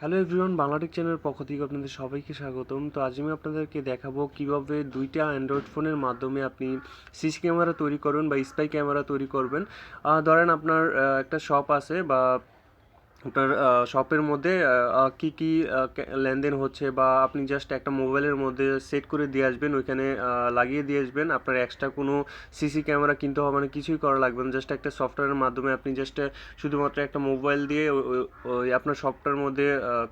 Hello everyone Bangla Tech চ্যানেলের পক্ষ থেকে আপনাদের সবাইকে স্বাগতম। তো আজ আমি আপনাদেরকে দেখাবো কীভাবে দুইটা অ্যান্ড্রয়েড ফোনের মাধ্যমে আপনি সিসি ক্যামেরা তৈরি করবেন বা স্পাই ক্যামেরা তৈরি করবেন। ধরেন আপনার একটা শপ আছে বা আপনার শপের মধ্যে কি কি লেনদেন হচ্ছে বা আপনি জাস্ট একটা মোবাইলের মধ্যে সেট করে দিয়ে আসবেন, ওইখানে লাগিয়ে দিয়ে আসবেন, আপনার এক্সট্রা কোনো সিসি ক্যামেরা কিনতে হবে না কিছুই করা লাগবে না জাস্ট একটা সফটওয়্যারের মাধ্যমে আপনি জাস্ট শুধুমাত্র একটা মোবাইল দিয়ে ওই আপনার শপটার মধ্যে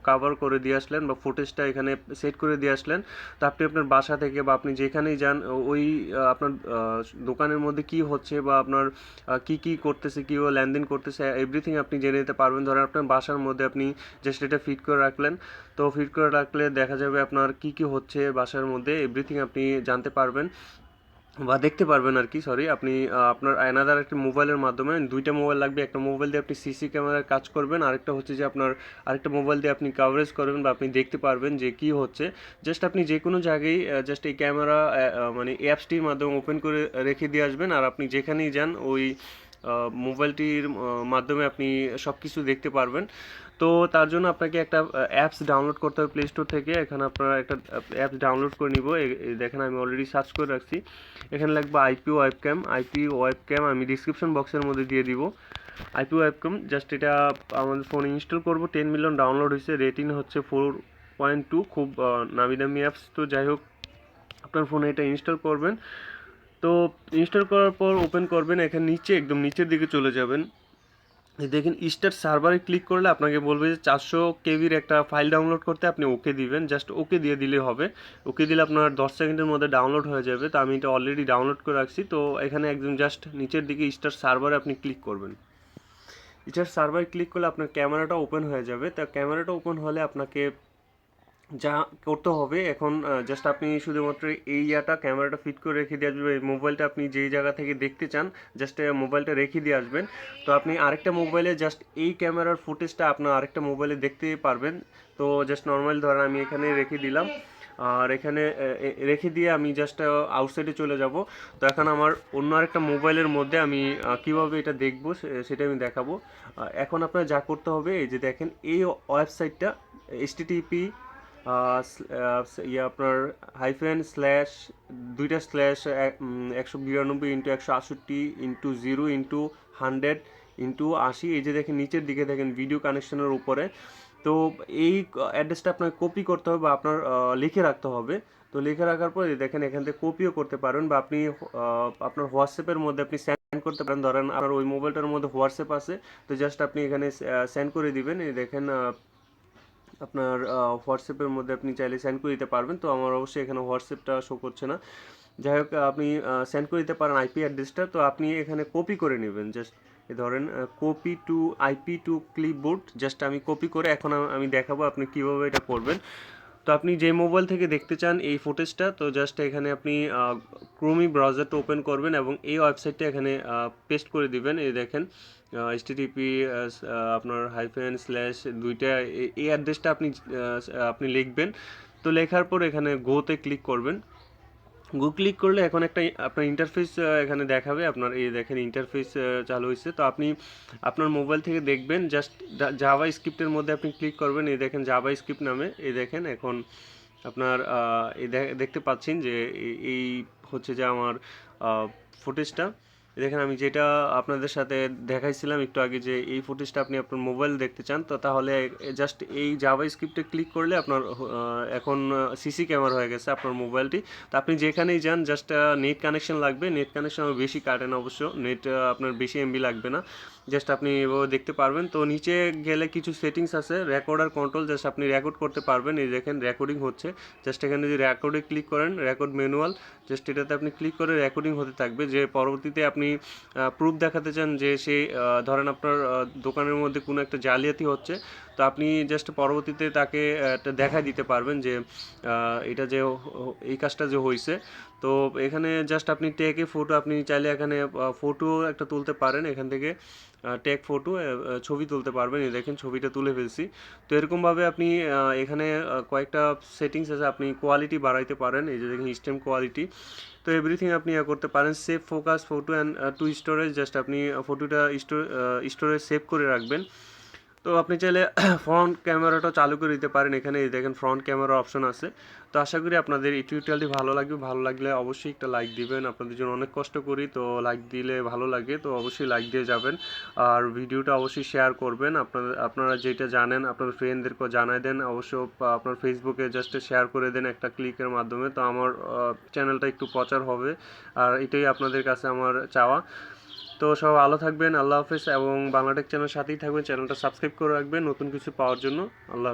কাভার করে দিয়ে আসলেন বা ফুটেজটা এখানে সেট করে দিয়ে আসলেন, তো আপনি আপনার বাসা থেকে বা আপনি যেখানেই যান ওই আপনার দোকানের মধ্যে কি হচ্ছে বা আপনার কি কি করতেছে, কী লেনদেন করতেছে এভরিথিং আপনি জেনে নিতে পারবেন। ধরেন আপনার বাসার মধ্যে আপনি জাস্ট এটা ফিট করে রাখলেন। তো ফিট করে রাখলে দেখা যাবে আপনার কি কি হচ্ছে বাসার মধ্যে এভরিথিং আপনি জানতে পারবেন বা দেখতে পারবেন আর কি সরি আপনি আপনার অ্যানাদার একটা মোবাইলের মাধ্যমে, দুইটা মোবাইল লাগবে, একটা মোবাইল দিয়ে আপনি সিসি ক্যামেরার কাজ করবেন, আরেকটা হচ্ছে যে আপনার আরেকটা মোবাইল দিয়ে আপনি কাভারেজ করবেন বা আপনি দেখতে পারবেন যে কি হচ্ছে। জাস্ট আপনি যে কোনো জায়গায় জাস্ট এই ক্যামেরা মানে অ্যাপসটির মাধ্যমে ওপেন করে রেখে দিয়ে আসবেন, আর আপনি যেখানেই যান, ওই মোবাইলটির মাধ্যমে আপনি সব কিছু দেখতে পারবেন। তো তার জন্য আপনাকে একটা অ্যাপস ডাউনলোড করতে হবে প্লে স্টোর থেকে। এখানে আপনারা একটা অ্যাপস ডাউনলোড করে নিব। দেখেন আমি অলরেডি সার্চ করে রাখছি। এখানে লাগবে IP web cam IP web cam আমি ডিসক্রিপশন বক্সের মধ্যে দিয়ে দিব। আইপি ওয়েব ক্যাম জাস্ট এটা আমাদের ফোনে ইনস্টল করব। টেন মিলিয়ন ডাউনলোড হয়েছে। রেটিং হচ্ছে ফোর পয়েন্ট টু খুব নামি দামি অ্যাপস তো যাই হোক, আপনার ফোনে এটা ইনস্টল করবেন। তো ইনস্টল করার পর ওপেন করবেন, এখানে নিচে, একদম নিচের দিকে চলে যাবেন। দেখেন স্টার্ট সার্ভারে ক্লিক করলে আপনাকে বলবে যে চারশো কেবির একটা ফাইল ডাউনলোড করতে আপনি ওকে দিবেন। জাস্ট ওকে দিয়ে দিলে হবে। ওকে দিলে আপনার দশ সেকেন্ডের মধ্যে ডাউনলোড হয়ে যাবে। তো আমি এটা অলরেডি ডাউনলোড করে রাখছি। তো এখানে একদম জাস্ট নিচের দিকে স্টার্ট সার্ভারে আপনি ক্লিক করবেন। স্টার্ট সার্ভারে ক্লিক করলে আপনার ক্যামেরাটা ওপেন হয়ে যাবে। তা ক্যামেরাটা ওপেন হলে আপনাকে যা করতে হবে এখন জাস্ট আপনি শুধুমাত্র এই ইয়াটা ক্যামেরাটা ফিট করে রেখে দিয়ে আসবেন মোবাইলটা আপনি যেই জায়গা থেকে দেখতে চান জাস্ট মোবাইলটা রেখে দিয়ে আসবেন। তো আপনি আরেকটা মোবাইলে জাস্ট এই ক্যামেরার ফুটেজটা আপনার আরেকটা মোবাইলে দেখতে পারবেন। তো জাস্ট নর্মাল ধরেন আমি এখানে রেখে দিলাম। আর এখানে রেখে দিয়ে আমি জাস্ট আউটসাইডে চলে যাব। তো এখন আমার অন্য আরেকটা মোবাইলের মধ্যে আমি কীভাবে এটা দেখব সেটা আমি দেখাবো। এখন আপনার যা করতে হবে, এই যে দেখেন, এই ওয়েবসাইটটা এইচটিটিপি ইয়ে আপনার হাইফেন স্ল্যাশ দুইটা স্ল্যাশ একশো বিরানব্বই ইন্টু একশো আটষট্টি into zero into hundred into আশি। এই যে দেখেন, নিচের দিকে দেখেন ভিডিও কানেকশনের উপরে। তো এই অ্যাড্রেসটা আপনাকে কপি করতে হবে বা আপনার লিখে রাখতে হবে। তো লিখে রাখার পর দেখেন, এখান থেকে কপিও করতে পারেন বা আপনি আপনার হোয়াটসঅ্যাপের মধ্যে আপনি সেন্ড করতে পারেন। ধরেন আপনার ওই মোবাইলটার মধ্যে হোয়াটসঅ্যাপ আছে। তো জাস্ট আপনি এখানে সেন্ড করে দিবেন। দেখেন আপনার হোয়াটসঅ্যাপের মধ্যে আপনি চাইলে সেন্ড করে দিতে পারবেন। তো আমার অবশ্যই এখানে হোয়াটসঅ্যাপটা শো করছে না। যাই হোক, আপনি সেন্ড করে দিতে পারেন আইপি অ্যাড্রেসটা তো আপনি এখানে কপি করে নেবেন। জাস্ট এ ধরেন copy to IP to clipboard just আমি কপি করে এখন আমি দেখাবো আপনি কীভাবে এটা করবেন। তো আপনি যে মোবাইল থেকে দেখতে চান এই ফুটেজটা তো জাস্ট এখানে আপনি ক্রোমি ব্রাউজারটা ওপেন করবেন এবং এই ওয়েবসাইটটা এখানে পেস্ট করে দিবেন। এই দেখেন এইচটিটিপি আপনার হাইফেন স্ল্যাশ দুইটা এই অ্যাড্রেসটা আপনি আপনি লিখবেন। তো লেখার পর এখানে গোতে ক্লিক করবেন। গো ক্লিক করলে এখন একটা আপনার ইন্টারফেস এখানে দেখাবে। আপনার এই দেখেন ইন্টারফেস চালু হয়েছে তো আপনি আপনার মোবাইল থেকে দেখবেন জাস্ট জাভা স্ক্রিপ্টের মধ্যে আপনি ক্লিক করবেন। এই দেখেন জাভা স্ক্রিপ্ট নামে। এই দেখেন এখন আপনার এই দেখতে পাচ্ছেন যে এই হচ্ছে যে আমার ফুটেজটা দেখেন, আমি যেটা আপনাদের সাথে দেখাইছিলাম একটু আগে যে এই ফুটেজটা আপনি আপনার মোবাইল দেখতে চান, তো তাহলে জাস্ট এই জাভা স্ক্রিপ্টে ক্লিক করলে আপনার এখন সিসি ক্যামেরা হয়ে গেছে আপনার মোবাইলটি তো আপনি যেখানেই যান জাস্ট নেট কানেকশন লাগবে। নেট কানেকশন বেশি কাটে না অবশ্য। নেট আপনার বেশি এমবি লাগবে না। জাস্ট আপনি এভাবে দেখতে পারবেন। তো নিচে গেলে কিছু সেটিংস আছে রেকর্ড আর কন্ট্রোল জাস্ট আপনি রেকর্ড করতে পারবেন। এই দেখেন রেকর্ডিং হচ্ছে। জাস্ট এখানে যদি রেকর্ডে ক্লিক করেন রেকর্ড ম্যানুয়াল জাস্ট এটাতে আপনি ক্লিক করে রেকর্ডিং হতে থাকবে। যে পরবর্তীতে আপনি প্রুফ দেখাতে চান যে সে ধরেন আপনার দোকানের মধ্যে কোনো একটা জালিয়াতি হচ্ছে, তো আপনি জাস্ট পরবর্তীতে তাকে একটা দেখাই দিতে পারবেন যে এটা যে এই কাজটা যে হয়েছে তো এখানে জাস্ট আপনি টেকে ফটো আপনি চাইলে এখানে ফটো একটা তুলতে পারেন। এখান থেকে টেক ফটো ছবি তুলতে পারবেন। এই দেখেন ছবিটা তুলে ফেলছি। তো এরকমভাবে আপনি এখানে কয়েকটা সেটিংস আছে, আপনি কোয়ালিটি বাড়াইতে পারেন। এই যে দেখেন স্টেম কোয়ালিটি তো এভরিথিং আপনি ইয়ে করতে পারেন save focus photo and to storage just আপনি ফটোটা স্টোরেজ সেভ করে রাখবেন। তো আপনি চাইলে ফ্রন্ট ক্যামেরাটা চালু করে দিতে পারেন। এখানে দেখেন ফ্রন্ট ক্যামেরা অপশন আছে। তো আশা করি আপনাদের এই টিউটোরিয়ালটি ভালো লাগবে। ভালো লাগলে অবশ্যই একটা লাইক দিবেন। আপনাদের জন্য অনেক কষ্ট করি। তো লাইক দিলে ভালো লাগে। তো অবশ্যই লাইক দিয়ে যাবেন। আর ভিডিওটা অবশ্যই শেয়ার করবেন। আপনারা আপনারা যেটা জানেন আপনার ফ্রেন্ডদেরকেও জানাই দেন। অবশ্য আপনার ফেসবুকে জাস্ট শেয়ার করে দেন একটা ক্লিকের মাধ্যমে। তো আমার চ্যানেলটা একটু প্রচার হবে। আর এটাই আপনাদের কাছে আমার চাওয়া। তো সব আলো থাকবেন, আল্লাহ হাফেজ, এবং বাংলাটেক চ্যানেল সাথেই থাকবেন, চ্যানেলটা সাবস্ক্রাইব করে রাখবেন, নতুন কিছু পাওয়ার জন্য, আল্লাহ।